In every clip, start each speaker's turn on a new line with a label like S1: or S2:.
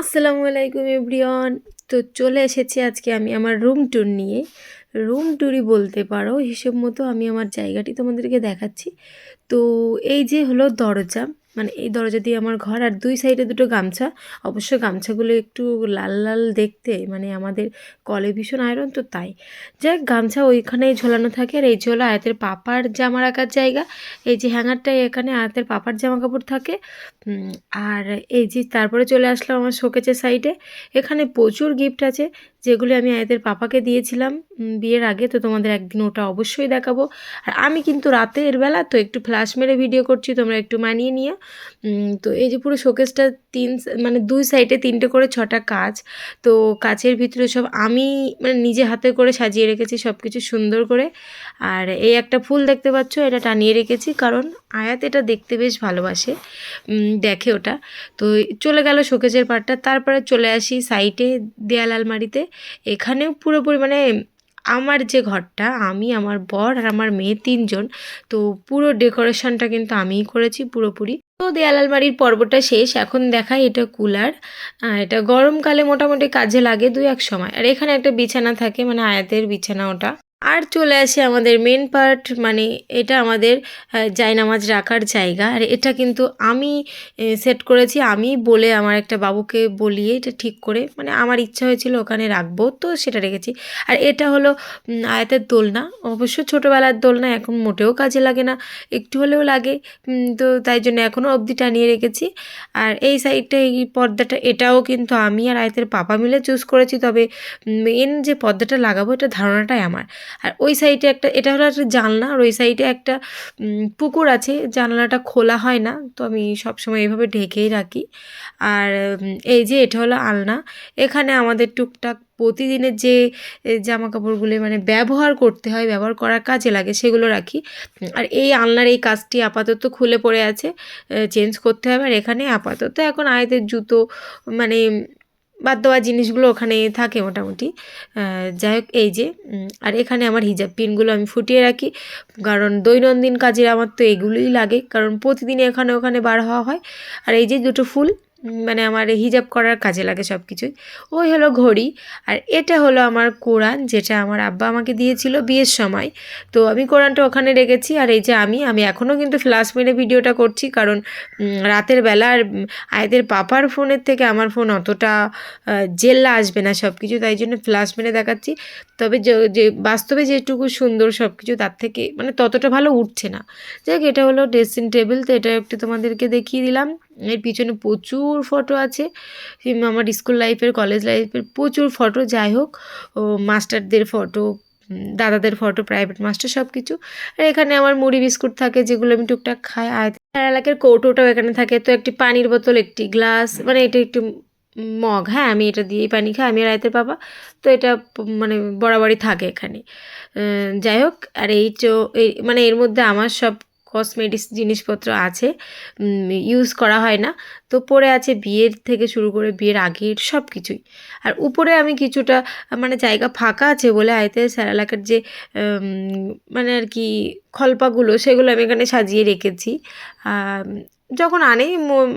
S1: আসসালামু আলাইকুম এভরিওয়ান। তো চলে এসেছি আজকে আমি আমার রুম ট্যুর নিয়ে। রুম ট্যুরই বলতে পারো, হিসেব মতো আমি আমার জায়গাটি তোমাদেরকে দেখাচ্ছি। তো এই যে হলো দরজা মানে এই দরজা দিয়ে আমার ঘর আর দুই সাইডে দুটো গামছা, অবশ্য গামছাগুলো একটু লাল লাল দেখতে মানে আমাদের কলে ভীষণ আয়রন তো তাই। যাই গামছা ওইখানেই ঝোলানো থাকে আর এই ঝোলা আয়াতের পাপার জামা রাখার জায়গা, এই যে হ্যাঙ্গারটাই এখানে আয়াতের পাপার জামা কাপড় থাকে আর এই যে তারপরে চলে আসলাম আমার শোকেজের সাইডে এখানে প্রচুর গিফট আছে। যেগুলি আমি আয়াতের পাপাকে দিয়েছিলাম বিয়ের আগে তো তোমাদের একদিন ওটা অবশ্যই দেখাবো। আর আমি কিন্তু রাতের বেলা তো একটু ফ্ল্যাশ মেরে ভিডিও করছি তোমরা একটু মানিয়ে উম, তো এই যে পুরো শোকেসটা তিন মানে দুই সাইডে তিনটে করে ছটা কাজ তো কাচের ভিতরে সব আমি মানে নিজে হাতে করে সাজিয়ে রেখেছি সব কিছু সুন্দর করে। আর এই একটা ফুল দেখতে পাচ্ছ এটা টানিয়ে রেখেছি কারণ আয়াত এটা দেখতে বেশ ভালোবাসে। দেখে ওটা। তো চলে গেল শোকেজের পার্টটা তারপরে চলে আসি সাইটে দেয়াল আলমারিতে। এখানেও পুরোপুরি মানে আমার যে ঘরটা, আমি, আমার বর আর আমার মেয়ে তিনজন, তো পুরো ডেকোরেশনটা কিন্তু আমিই করেছি পুরোপুরি। তো দেয়াল আলমারির পর্বটা শেষ, এখন দেখাই এটা কুলার। এটা গরমকালে মোটামুটি কাজে লাগে দু এক সময়। আর এখানে একটা বিছানা থাকে মানে আয়াতের বিছানা ওটা। আর চলে আসে আমাদের মেন পার্ট মানে এটা আমাদের জায়নামাজ রাখার জায়গা। আর এটা কিন্তু আমি সেট করেছি। আমি বলে আমার একটা বাবুকে বলিয়ে এটা ঠিক করে মানে আমার ইচ্ছা হয়েছিল ওখানে রাখব, তো সেটা রেখেছি। আর এটা হলো আয়াতের দোলনা। অবশ্য ছোটোবেলার দোলনা এখন মোটেও কাজে লাগে না, একটু হলেও লাগে তো তাই জন্য এখনও অবধি টানিয়ে রেখেছি। আর এই সাইডটা এই পর্দাটা, এটাও কিন্তু আমি আর আয়াতের পাপা মিলে চুজ করেছি। তবে মেন যে পর্দাটা লাগাবো, এটা ধারণাটাই আমার। আর ওই সাইডে একটা, এটা হলো একটা জানলা, আর ওই সাইডে একটা পুকুর আছে। জানলাটা খোলা হয় না, তো আমি সবসময় এভাবে ঢেকেই রাখি। আর এই যে এটা হলো আলনা। এখানে আমাদের টুকটাক প্রতিদিনের যে জামা কাপড়গুলো মানে ব্যবহার করতে হয়, ব্যবহার করার কাজে লাগে, সেগুলো রাখি। আর এই আলনার এই কাজটি আপাতত খুলে পড়ে আছে চেঞ্জ করতে হবে। আর এখানে আপাতত এখন আয়তের জুতো মানে বাদ দেওয়া জিনিসগুলো ওখানে থাকে মোটামুটি। যাই হোক এই যে আর এখানে আমার হিজাব পিনগুলো আমি ফুটিয়ে রাখি। কারণ দৈনন্দিন কাজে আমার তো এগুলোই লাগে। কারণ প্রতিদিন এখানে ওখানে বার হওয়া হয়। আর এই যে দুটো ফুল মানে আমার হিজাব করার কাজে লাগে সব কিছুই ওই হলো ঘড়ি, আর এটা হলো আমার কোরআন যেটা আমার আব্বা আমাকে দিয়েছিল বিয়ের সময়। তো আমি কোরআনটা ওখানে রেখেছি, আর এই যে আমি আমি এখনও কিন্তু ফ্ল্যাশ মেরে ভিডিওটা করছি, কারণ রাতের বেলা আর আয়েদের পাপার ফোনের থেকে আমার ফোন অতটা জেল্লা আসবে না সব কিছু তাই জন্য ফ্ল্যাশ মেরে দেখাচ্ছি। তবে যে- বাস্তবে যেটুকু সুন্দর সব কিছু তার থেকে মানে ততটা ভালো উঠছে না। যাই এটা হলো ড্রেসিং টেবিল, তো এটা একটু তোমাদেরকে দেখিয়ে দিলাম। এর পিছনে প্রচুর ফটো আছে। আমার স্কুল লাইফের কলেজ লাইফের প্রচুর ফটো যাই হোক, ও মাস্টারদের ফটো দাদাদের ফটো প্রাইভেট মাস্টার সব কিছু আর এখানে আমার মুড়ি বিস্কুট থাকে, যেগুলো আমি টুকটাক খাই। আর এলাকার কৌটোটাও এখানে থাকে। তো একটি পানির বোতল, একটি গ্লাস মানে এটা একটু মগ। হ্যাঁ আমি এটা দিয়েই পানি খাই, আমি রায়তের বাবা। তো এটা মানে বরাবরই থাকে এখানে। যাই হোক, আর এই চো, এই মানে এর মধ্যে আমার সব কসমেটিক্স জিনিসপত্র আছে ইউজ করা হয় না। তো পরে আছে বিয়ের থেকে শুরু করে বিয়ের আগের সব কিছুই আর উপরে আমি কিছুটা মানে জায়গা ফাঁকা আছে বলে আয়তে স্যারালাকের যে মানে আর কি খলপাগুলো সেগুলো আমি এখানে সাজিয়ে রেখেছি। যখন আনে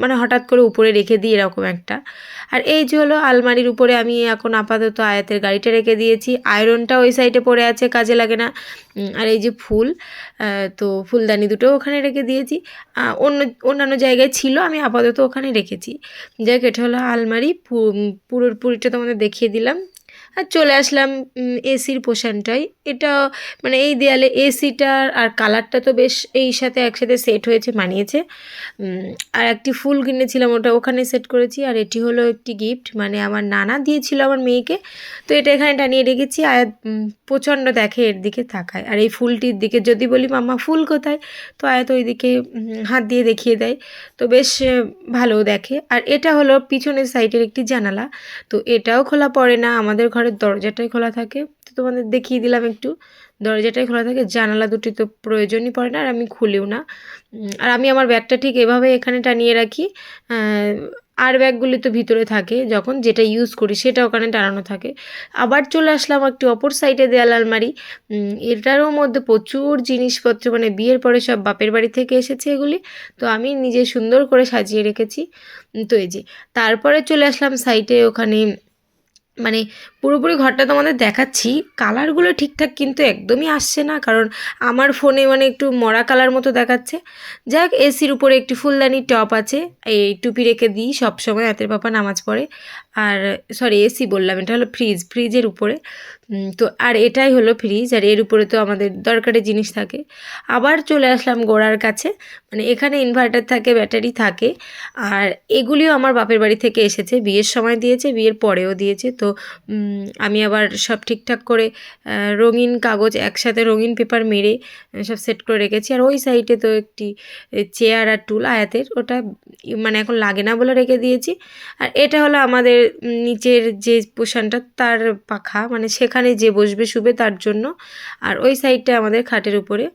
S1: মানে হঠাৎ করে উপরে রেখে দিই এরকম একটা। আর এই যে হলো আলমারির উপরে আমি এখন আপাতত আয়াতের গাড়িটা রেখে দিয়েছি। আয়রনটা ওই সাইডে পড়ে আছে, কাজে লাগে না। আর এই যে ফুল তো ফুলদানি দুটো ওখানে রেখে দিয়েছি। অন্য, অন্যান্য জায়গায় ছিল, আমি আপাতত ওখানে রেখেছি। যাই এটা হলো আলমারি পুরোপুরিটা তোমাদের দেখিয়ে দিলাম। আর চলে আসলাম এসির পোষণটাই এটা মানে এই দেয়ালে এসিটার আর কালারটা তো বেশ এই সাথে একসাথে সেট হয়েছে, মানিয়েছে। আর একটি ফুল কিনেছিলাম, ওটা ওখানে সেট করেছি। আর এটি হলো একটি গিফট মানে আমার নানা দিয়েছিল আমার মেয়েকে। তো এটা এখানে টানিয়ে রেখেছি, আর প্রচণ্ড দেখে এর দিকে তাকায়। আর এই ফুলটির দিকে যদি বলি, মাম্মা, ফুল কোথায়? তো আয়াত ওই দিকে হাত দিয়ে দেখিয়ে দেয়। তো বেশ ভালো দেখে। আর এটা হলো পিছনের সাইডের একটি জানালা। তো এটাও খোলা পড়ে না, আমাদের ঘরের দরজাটাই খোলা থাকে। তো তোমাদের দেখিয়ে দিলাম একটু। দরজাটাই খোলা থাকে, জানালা দুটি তো প্রয়োজনই পড়ে না, আর আমি খুলিও না। আর আমি আমার ব্যাগটা ঠিক এভাবে এখানে টানিয়ে রাখি। আর ব্যাগগুলি তো ভিতরে থাকে, যখন যেটা ইউজ করি সেটা ওখানে টানানো থাকে। আবার চলে আসলাম একটি অপর সাইডে দেয়াল আলমারি। এটারও মধ্যে প্রচুর জিনিসপত্র মানে বিয়ের পরে সব বাপের বাড়ি থেকে এসেছে এগুলি। তো আমি নিজে সুন্দর করে সাজিয়ে রেখেছি। তো এই যে, তারপরে চলে আসলাম সাইটে ওখানে মানে পুরোপুরি ঘরটা তোমাদের দেখাচ্ছি। কালারগুলো ঠিকঠাক কিন্তু একদমই আসছে না, কারণ আমার ফোনে মানে একটু মরা কালার মতো দেখাচ্ছে। যাক, এসির উপরে একটি ফুলদানি টপ আছে, এই টুপি রেখে দিই, সবসময় হাতের পাপা নামাজ পড়ে। আর সরি এসি বললাম, এটা হলো ফ্রিজ ফ্রিজের উপরে। তো, আর এটাই হলো ফ্রিজ আর এর উপরে তো আমাদের দরকারি জিনিস থাকে। আবার চলে আসলাম গোড়ার কাছে মানে এখানে ইনভার্টার থাকে ব্যাটারি থাকে। আর এগুলিও আমার বাপের বাড়ি থেকে এসেছে, বিয়ের সময় দিয়েছে, বিয়ের পরেও দিয়েছে। তো আমি আবার সব ঠিকঠাক করে রঙিন কাগজ একসাথে রঙিন পেপার মেরে সব সেট করে রেখেছি। আর ওই সাইডে তো একটি চেয়ার আর টুল আয়াতের, ওটা মানে এখন লাগে না বলে রেখে দিয়েছি। আর এটা হলো আমাদের নিচের যে পোষণটা, তার পাখা মানে সেখানে যে বসবে শুবে তার জন্য। আর ওই সাইডটা আমাদের খাটের উপরে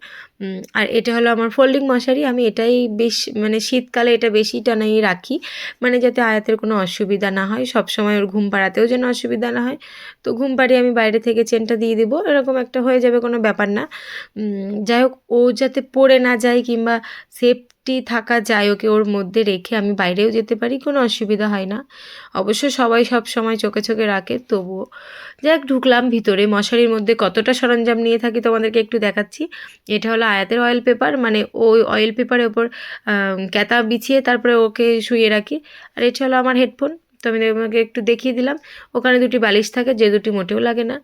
S1: আর এটা হলো আমার ফোল্ডিং মশারি, আমি এটাই বেশ মানে শীতকালে এটা বেশি টানাই রাখি মানে যাতে আয়াতের কোনো অসুবিধা না হয় সব সময় ওর ঘুম পাড়াতেও যেন অসুবিধা না হয়। তো ঘুম পাড়িয়ে আমি বাইরে থেকে চেনটা দিয়ে দিব, এরকম একটা হয়ে যাবে কোনো ব্যাপার না। যাই হোক, ও যাতে পড়ে না যায় কিংবা সেফটি থাকা যায় ওকে ওর মধ্যে রেখে আমি বাইরেও যেতে পারি, কোনো অসুবিধা হয় না। অবশ্য সবাই সব সময় চোখে চোখে রাখে, তবুও। যাক, ঢুকলাম ভিতরে। মশারির মধ্যে কতটা সরঞ্জাম নিয়ে থাকি তোমাদেরকে একটু দেখাচ্ছি। এটা হলো আয়াতের অয়েল পেপার মানে ওই অয়েল পেপারের ওপর ক্যাতা বিছিয়ে তারপরে ওকে শুয়ে রাখি। আর এটা হলো আমার হেডফোন তো আমি তোমাকে একটু দেখিয়ে দিলাম। ওখানে দুটি বালিশ থাকে, যে দুটি মোটেও লাগে না।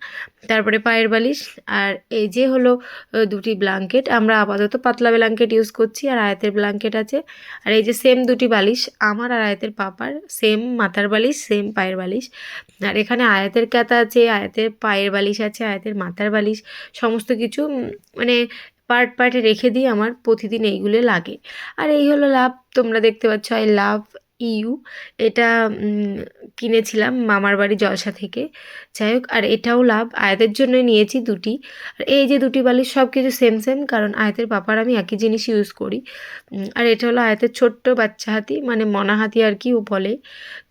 S1: তারপরে পায়ের বালিশ, আর এই যে হলো দুটি ব্ল্যাঙ্কেট আমরা আপাতত পাতলা ব্ল্যাঙ্কেট ইউজ করছি, আর আয়াতের ব্ল্যাঙ্কেট আছে। আর এই যে সেম দুটি বালিশ, আমার আর আয়াতের পাপার সেম মাথার বালিশ সেম পায়ের বালিশ। আর এখানে আয়াতের ক্যাতা আছে, আয়াতের পায়ের বালিশ আছে, আয়াতের মাথার বালিশ। সমস্ত কিছু মানে পার্ট পার্টে রেখে দিই আমার, প্রতিদিন এইগুলো লাগে। আর এই হলো লাভ, তোমরা দেখতে পাচ্ছ আই লাভ ইউ। এটা কিনেছিলাম মামার বাড়ি জলসা থেকে। যাই হোক, আর এটাও লাভ। আয়াতের জন্যই নিয়েছি দুটি। আর এই যে দুটি বালিশ সব কিছু সেম সেম কারণ আয়াতের পাপার আমি একই জিনিস ইউজ করি। আর এটা হলো আয়াতের ছোট্ট বাচ্চা হাতি মানে মনা হাতি আর কি ও বলে।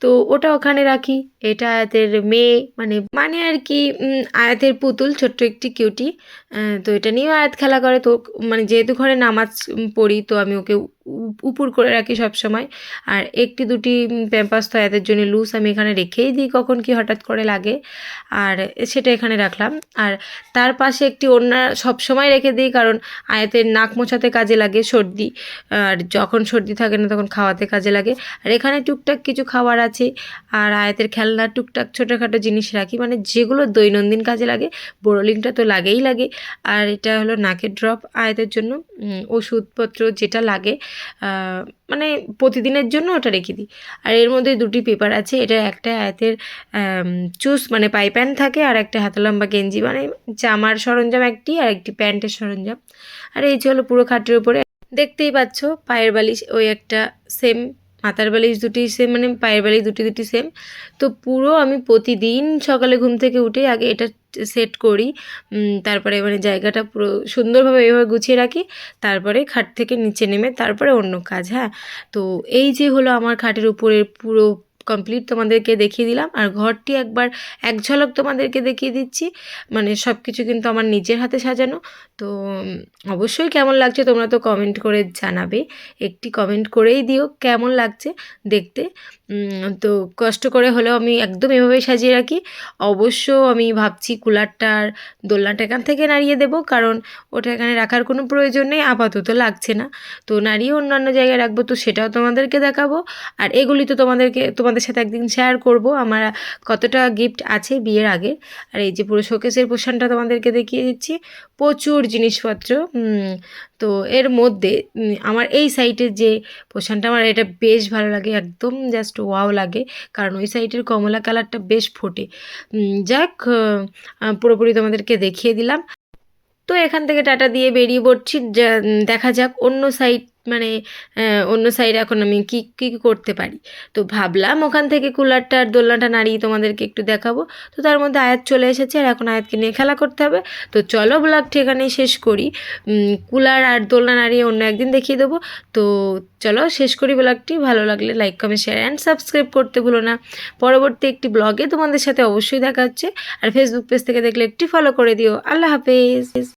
S1: তো ওটা ওখানে রাখি। এটা আয়াতের মেয়ে মানে মানে আর কি আয়াতের পুতুল, ছোট্ট একটি কিউটি তো এটা নিয়েও আয়াত খেলা করে। তো মানে যেহেতু ঘরে নামাজ পড়ি, তো আমি ওকে উপুর করে রাখি সব সময় আর একটি দুটি প্যাম্পাস তো আয়াতের জন্য লুজ আমি এখানে রেখেই দিই কখন কি হঠাৎ করে লাগে। আর সেটা এখানে রাখলাম। আর তার পাশে একটি ওড়না সব সময় রেখে দিই কারণ আয়াতের নাক মোছাতে কাজে লাগে সর্দি। আর যখন সর্দি থাকে না তখন খাওয়াতে কাজে লাগে। আর এখানে টুকটাক কিছু খাবার আছে। আর আয়াতের খেলনা টুকটাক ছোটোখাটো জিনিস রাখি। মানে যেগুলো দৈনন্দিন কাজে লাগে বোরোলিংটা তো লাগেই লাগে। আর এটা হলো নাকের ড্রপ আয়াতের জন্য। ওষুধপত্র যেটা লাগে মানে প্রতিদিনের জন্য ওটা রেখে দিই। আর এর মধ্যে দুটি পেপার আছে, এটা একটা হাতের চুস মানে পাই প্যান্ট থাকে, আর একটা হাতলাম লম্বা গেঞ্জি মানে জামার সরঞ্জাম একটি, আর একটি প্যান্টের সরঞ্জাম। আর এই হলো পুরো খাটের উপরে, দেখতেই পাচ্ছ পায়ের বালিশ, ওই একটা সেম মাথার বালিশ দুটি সেম মানে পায়ের বালিশ দুটি দুটি সেম তো পুরো আমি প্রতিদিন সকালে ঘুম থেকে উঠে আগে এটা সেট করি। তারপরে মানে জায়গাটা পুরো সুন্দরভাবে এভাবে গুছিয়ে রাখি। তারপরে খাট থেকে নিচে নেমে তারপরে অন্য কাজ হ্যাঁ। তো এই যে হলো আমার খাটের উপরের পুরো কমপ্লিট তোমাদেরকে দেখিয়ে দিলাম। আর ঘরটি একবার এক ঝলক তোমাদেরকে দেখিয়ে দিচ্ছি। মানে সব কিছু কিন্তু আমার নিজের হাতে সাজানো। তো অবশ্যই কেমন লাগছে তোমরা তো কমেন্ট করে জানাবে। একটি কমেন্ট করেই দিও কেমন লাগছে দেখতে। তো কষ্ট করে হলেও আমি একদম এভাবেই সাজিয়ে রাখি। অবশ্য আমি ভাবছি কুলারটার দোলনাটা এখান থেকে নাড়িয়ে দেবো, কারণ ওটা এখানে রাখার কোনো প্রয়োজন নেই, আপাতত লাগছে না। তো নাড়িয়ে অন্যান্য জায়গায় রাখব, তো সেটাও তোমাদেরকে দেখাবো। আর এগুলি তো তোমাদেরকে, তোমাদের সাথে একদিন শেয়ার করব, আমার কতটা গিফট আছে বিয়ের আগে। আর এই যে পুরো শোকেসের পোষণটা তোমাদেরকে দেখিয়ে দিচ্ছি। প্রচুর জিনিসপত্র তো এর মধ্যে আমার এই সাইডের যে পোশানটা আমার এটা বেশ ভালো লাগে, একদম জাস্ট ওয়াও লাগে। কারণ ওই সাইটের কমলা কালারটা বেশ ফোটে। যাক পুরোপুরি তোমাদেরকে দেখিয়ে দিলাম। তো এখান থেকে টাটা দিয়ে বেরিয়ে পড়ছি। দেখা যাক অন্য সাইড মানে অন্য সাইডে এখন আমি কী কী করতে পারি? তো ভাবলাম ওখান থেকে কুলারটা আর দোলনাটা নাড়িয়ে তোমাদেরকে একটু দেখাবো। তো তার মধ্যে আয়াত চলে এসেছে আর এখন আয়াতকে নিয়ে খেলা করতে হবে। তো চলো ব্লগটি এখানেই শেষ করি। কুলার আর দোলনা নাড়িয়ে অন্য একদিন দেখিয়ে দেবো। তো চলো শেষ করি ব্লগটি ভালো লাগলে like comment share and subscribe করতে ভুলো না। পরবর্তী একটি ব্লগে তোমাদের সাথে অবশ্যই দেখা হচ্ছে। আর ফেসবুক পেজ থেকে দেখলে একটি ফলো করে দিও। আল্লাহ হাফেজ।